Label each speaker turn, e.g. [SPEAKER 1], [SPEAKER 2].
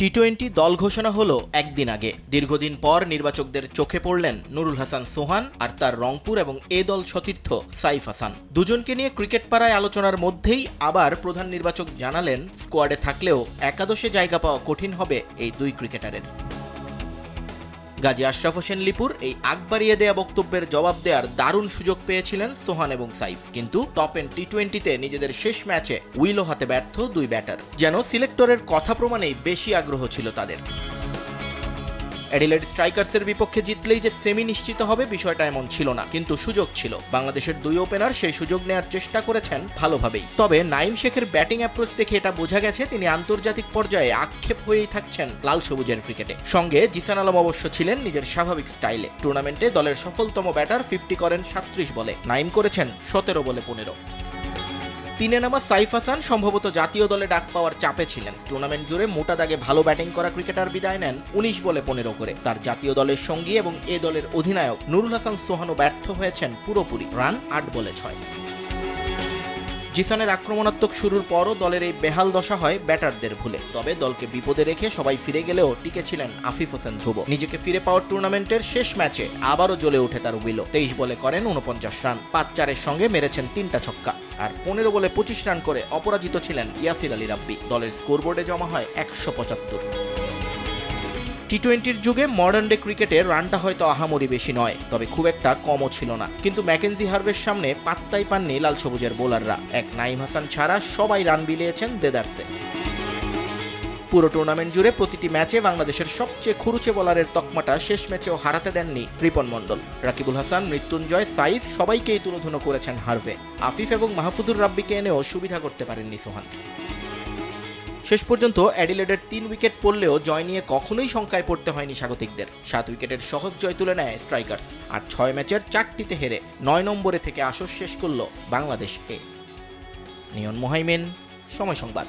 [SPEAKER 1] T twenty দল ঘোষণা হলো একদিন আগে। দীর্ঘদিন পর নির্বাচকদের চোখে পড়লেন নুরুল হাসান সোহান আর তার রংপুর এবং এ দল সতীর্থ সাইফ হাসান। দুজনকে নিয়ে ক্রিকেট পাড়ায় আলোচনার মধ্যেই আবার প্রধান নির্বাচক জানালেন, স্কোয়াডে থাকলেও একাদশে জায়গা পাওয়া কঠিন হবে এই দুই ক্রিকেটারের। গাজী আশরাফ হোসেন লিপুর এই আগ বাড়িয়ে দেয়া বক্তব্যের জবাব দেওয়ার দারুণ সুযোগ পেয়েছিলেন সোহান এবং সাইফ। কিন্তু টপ এন্ড টি টোয়েন্টিতে নিজেদের শেষ ম্যাচে উইলো হাতে ব্যর্থ দুই ব্যাটার যেন সিলেক্টরের কথা প্রমাণেই বেশি আগ্রহ ছিল তাদের। অ্যাডিলেড স্ট্রাইকার্সের বিপক্ষে জিতলেই যে সেমি নিশ্চিত হবে বিষয়টা এমন ছিল না, কিন্তু সুযোগ ছিল। বাংলাদেশের দুই ওপেনার সেই সুযোগ নেওয়ার চেষ্টা করেছেন ভালোভাবেই। তবে নাইম শেখের ব্যাটিং অ্যাপ্রোচ দেখে এটা বোঝা গেছে, তিনি আন্তর্জাতিক পর্যায়ে আক্ষেপ হয়েই থাকছেন লাল সবুজের ক্রিকেটে সঙ্গে জিসান আলম অবশ্য ছিলেন নিজের স্বাভাবিক স্টাইলে টুর্নামেন্টে দলের সফলতম ব্যাটার ফিফটি করেন সাত্রিশ বলে। নাইম করেছেন সতেরো বলে পনেরো। তিনে নামা সাইফ হাসান সম্ভবত জাতীয় দলে ডাক পাওয়ার চাপে ছিলেন। টুর্নামেন্ট জুড়ে মোটা দাগে ভালো ব্যাটিং করা ক্রিকেটার বিদায় নেন উনিশ বলে পনেরো করে। তার জাতীয় দলের সঙ্গী এবং এ দলের অধিনায়ক নুরুল হাসান সোহানও ব্যর্থ হয়েছেন পুরোপুরি, রান আট বলে ছয়। জিসানের আক্রমণাত্মক শুরুর পরও দলের এই বেহাল দশা হয় ব্যাটারদের ভুলে। তবে দলকে বিপদে রেখে সবাই ফিরে গেলেও টিকে ছিলেন আফিফ হোসেন ধ্রুব। নিজেকে ফিরে পাওয়ার টুর্নামেন্টের শেষ ম্যাচে আবারও জ্বলে ওঠে তার উইলো। তেইশ বলে করেন উনপঞ্চাশ রান, পাঁচ চারের সঙ্গে মেরেছেন তিনটা ছক্কা। আর পনেরো বলে পঁচিশ রান করে অপরাজিত ছিলেন ইয়াসির আলী রাব্বি। দলের স্কোরবোর্ডে জমা হয় একশো পঁচাত্তর। টি টোয়েন্টির যুগে মডার্ন ডে ক্রিকেটে রানটা হয়তো আহামরি বেশি নয়, তবে খুব একটা কমও ছিল না। কিন্তু ম্যাকেনজি হার্ভের সামনে পাত্তাই পাননি লাল সবুজের বোলাররা এক নাইম হাসান ছাড়া সবাই রান বিলিয়েছেন দেদারসে পুরো টুর্নামেন্ট জুড়ে প্রতিটি ম্যাচে বাংলাদেশের সবচেয়ে খুরুচে বোলারের তকমাটা শেষ ম্যাচেও হারাতে দেননি রিপন মণ্ডল। রাকিবুল হাসান, মৃত্যুঞ্জয়, সাইফ সবাইকেই তুলোধুনো করেছেন হার্ভে আফিফ এবং মাহফুজুর রাব্বিকে এনেও সুবিধা করতে পারেননি সোহান। শেষ পর্যন্ত অ্যাডিলেডের তিন উইকেট পড়লেও জয় নিয়ে কখনোই শঙ্কায় পড়তে হয়নি স্বাগতিকদের। সাত উইকেটের সহজ জয় তুলে নেয় স্ট্রাইকার্স আর ছয় ম্যাচের চারটিতে হেরে নয় নম্বরে থেকে আসর শেষ করল বাংলাদেশ এ। নিয়ন মোহাইমেন, সময় সংবাদ।